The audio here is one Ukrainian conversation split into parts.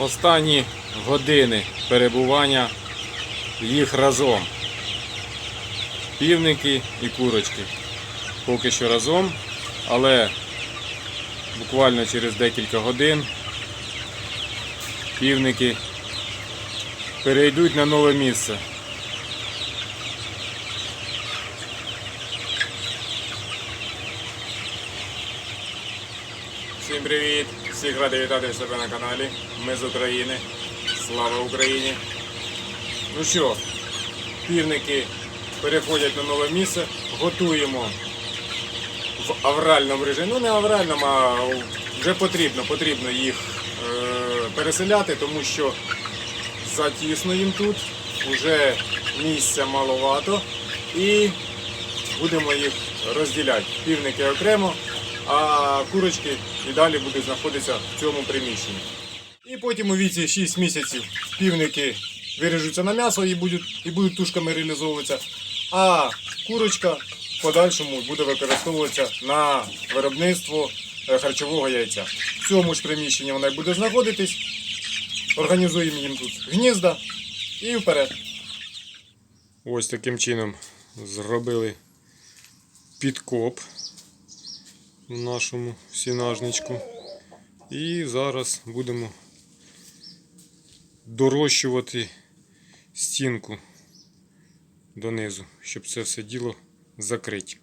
останні години перебування їх разом. Півники і курочки. Поки що разом, але буквально через декілька годин півники перейдуть на нове місце. Всім привіт! Всіх радий вітати в себе на каналі. Ми з України. Слава Україні! Ну що, півники переходять на нове місце, готуємо в авральному режимі. Ну не авральному, а вже потрібно, потрібно їх е, переселяти, тому що затісно їм тут, вже місця маловато і будемо їх розділяти. Півники окремо, а курочки і далі будуть знаходитися в цьому приміщенні. І потім у віці 6 місяців півники виріжуться на м'ясо і будуть, і будуть тушками реалізовуватися. А курочка в подальшому буде використовуватися на виробництво е, харчового яйця. В цьому ж приміщенні вона буде знаходитись. Організуємо їм тут гнізда і вперед. Ось таким чином зробили підкоп в нашому сінажничку. І зараз будемо дорощувати стінку донизу, щоб це все діло закрити.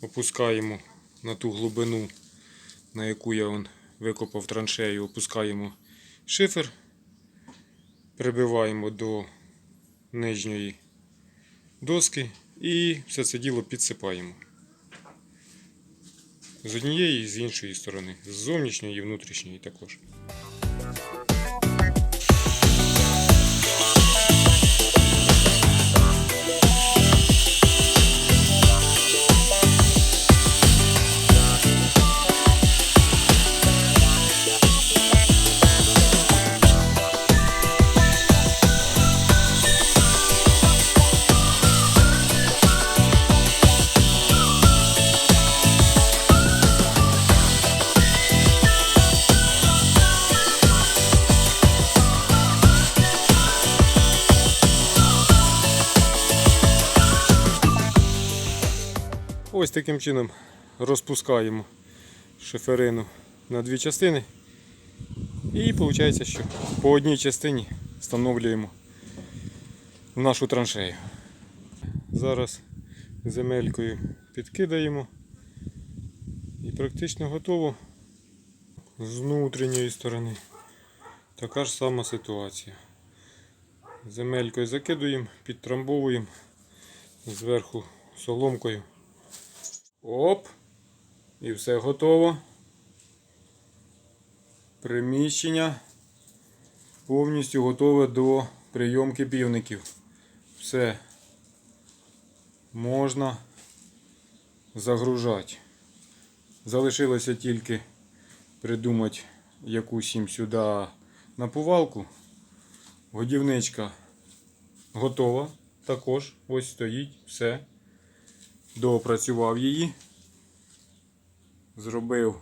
Опускаємо на ту глибину, на яку я вон викопав траншею, опускаємо шифер, прибиваємо до нижньої доски і все це діло підсипаємо. З однієї і з іншої сторони, з зовнішньої і внутрішньої також. Ось таким чином розпускаємо шиферину на дві частини. І виходить, що по одній частині встановлюємо в нашу траншею. Зараз земелькою підкидаємо і практично готово з внутрішньої сторони. Така ж сама ситуація. Земелькою закидуємо, підтрамбовуємо зверху соломкою. Оп! І все готово. Приміщення повністю готове до прийомки півників. Все можна загружати. Залишилося тільки придумати якусь їм сюди напувалку. Годівничка готова. Також ось стоїть все доопрацював її. Зробив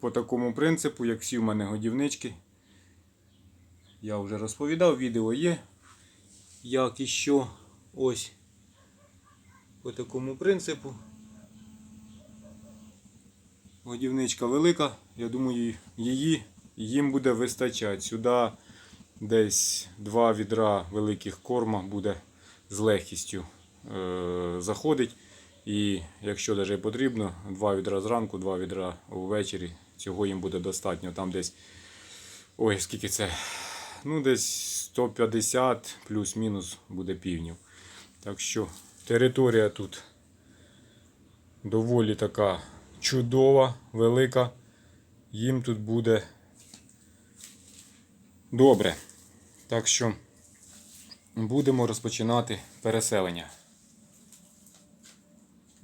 по такому принципу, як всі в мене годівнички. Я вже розповідав, відео є, як і що. Ось по такому принципу. Годівничка велика, я думаю, її їм буде вистачати. Сюди десь два відра великих корма буде з легкістю е- заходить. І якщо навіть потрібно, два відра зранку, два відра ввечері, цього їм буде достатньо. Там десь. Ой, скільки це? Ну, десь 150 плюс-мінус буде півнів. Так що територія тут доволі така чудова, велика. Їм тут буде добре. Так що будемо розпочинати переселення.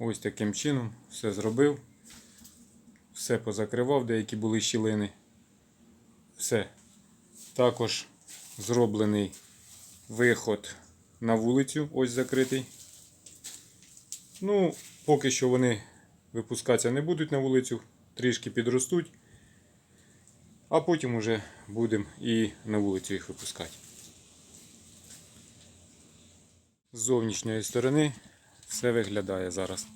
Ось таким чином все зробив. Все позакривав, деякі були щілини. Все. Також зроблений виход на вулицю, ось закритий. Ну, поки що вони випускатися не будуть на вулицю, трішки підростуть. А потім уже будемо і на вулицю їх випускати. З зовнішньої сторони все виглядає зараз.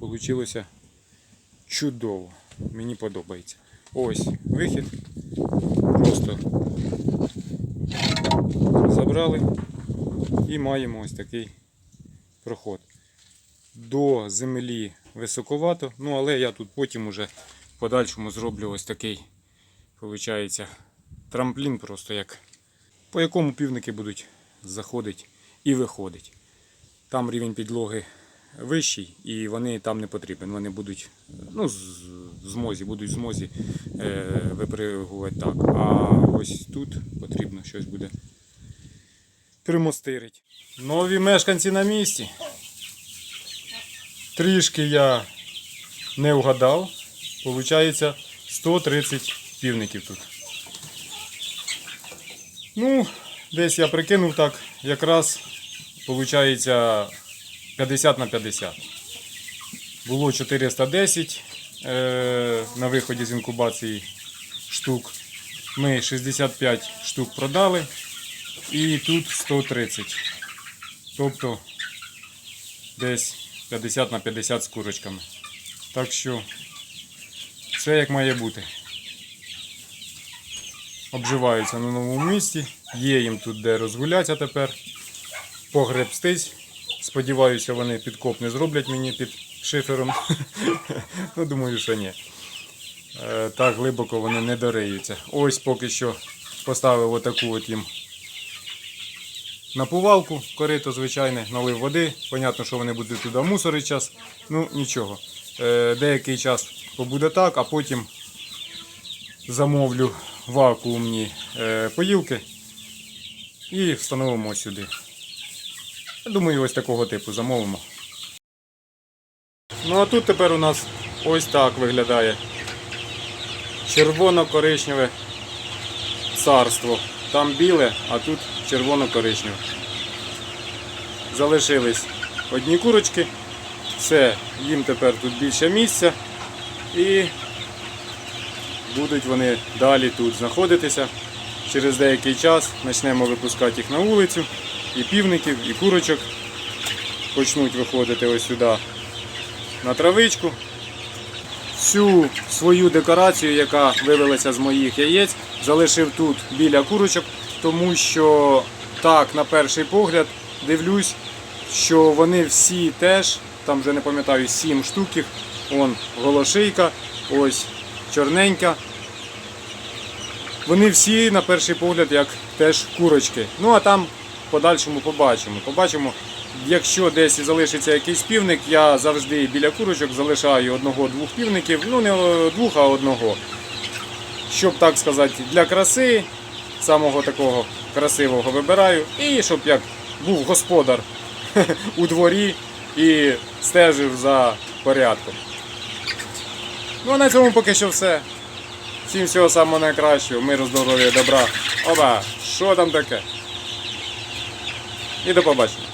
Получилося чудово. Мені подобається. Ось вихід. Просто забрали і маємо ось такий проход. До землі високовато, ну але я тут потім уже в подальшому зроблю ось такий, виходить, трамплін, просто як по якому півники будуть заходити і виходити. Там рівень підлоги вищий і вони там не потрібні. Вони будуть ну, змозі, будуть змозі е, випригувати так. А ось тут потрібно щось буде примостирить. Нові мешканці на місці. Трішки я не вгадав. Получається 130 півників тут. Ну, десь я прикинув так, якраз виходить 50 на 50. Було 410 е, на виході з інкубації штук. Ми 65 штук продали. І тут 130. Тобто десь 50 на 50 з курочками. Так що все як має бути. Обживаються на новому місці. Є їм тут де розгулятися тепер. Погребстись. Сподіваюся, вони підкоп не зроблять мені під шифером. ну, думаю, що ні. Е, Так глибоко вони не дориються. Ось поки що поставив отаку от їм напувалку, корито звичайне, налив води. Понятно, що вони будуть туди мусорити час. Ну нічого. Е, Деякий час побуде так, а потім замовлю вакуумні е, поїлки і встановимо сюди. Думаю, ось такого типу замовимо. Ну а тут тепер у нас ось так виглядає. Червоно-коричневе царство. Там біле, а тут червоно-коричневе. Залишились одні курочки. Все, їм тепер тут більше місця. І будуть вони далі тут знаходитися. Через деякий час почнемо випускати їх на вулицю. І півників, і курочок почнуть виходити ось сюди на травичку. Всю свою декорацію, яка вивелася з моїх яєць, залишив тут біля курочок, тому що так, на перший погляд, дивлюсь, що вони всі теж, там вже не пам'ятаю, сім штуків, он голошийка, ось чорненька. Вони всі на перший погляд як теж курочки. Ну а там в подальшому побачимо. Побачимо, якщо десь залишиться якийсь півник, я завжди біля курочок залишаю одного-двох півників, ну не двох, а одного. Щоб так сказати, для краси, самого такого красивого вибираю, і щоб як був господар у дворі і стежив за порядком. Ну а на цьому поки що все. Всім всього самого найкращого, миру, здоров'я, добра. Оба, що там таке? І до побачення.